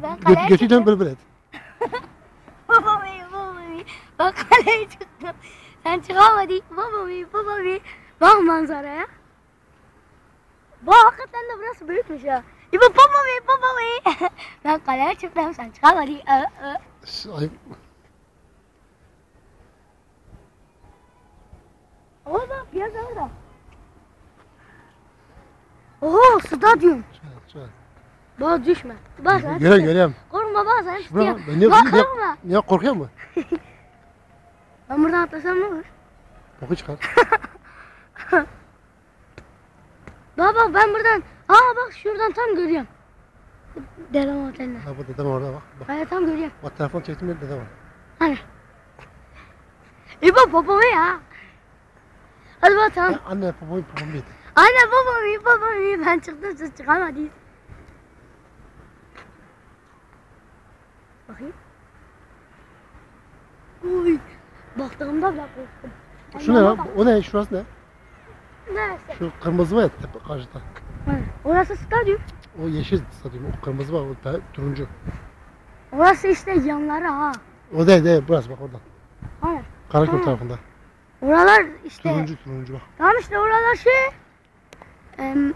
Je, je ziet hem wel breed. Mamma wie, mamma wie, wat ga je doen? Zijn die, mamma wie, mamma wie, wat man zijn hè? Wacht, de brasse buik me zo. Je bent mamma wie, mamma wie. Wat ga je doen? Zijn ze gewoon die, eh, eh. Sorry. Oh, dat is hier. Oh, stadion. Sorry, sorry. Bak düşme. Bak sen. Görüyorum görüyorum. Korkma bak sen bak. Ben niye, Bak niye, korkma. niye korkuyor mu? Ben buradan atlasam ne olur? Boku çıkar. Bak bak ben buradan. Aa bak şuradan tam görüyorum. Dedem oteline. Ha bu dedem orada bak. Bak, Ben tam görüyorum. bak telefon çektim ya dedem var. Hani. İbo babamı ya. Hadi bak tamam. Anne babamı babamı yedi. Anne babamı babamı ben çıktım siz çıkamadınız. Bakayım. Uy. Baktığımda bile korktum. Şu ne lan? O ne? Şurası ne? Neresi? Şu kırmızı var ya tepe karşıda. Orası stadyum. O yeşil stadyum. O kırmızı var. O da turuncu. Orası işte yanları ha. O değil değil. Burası bak oradan. Hani. Karaköy tarafında. Oralar işte. Turuncu turuncu bak. Tamam işte oralar şey. em,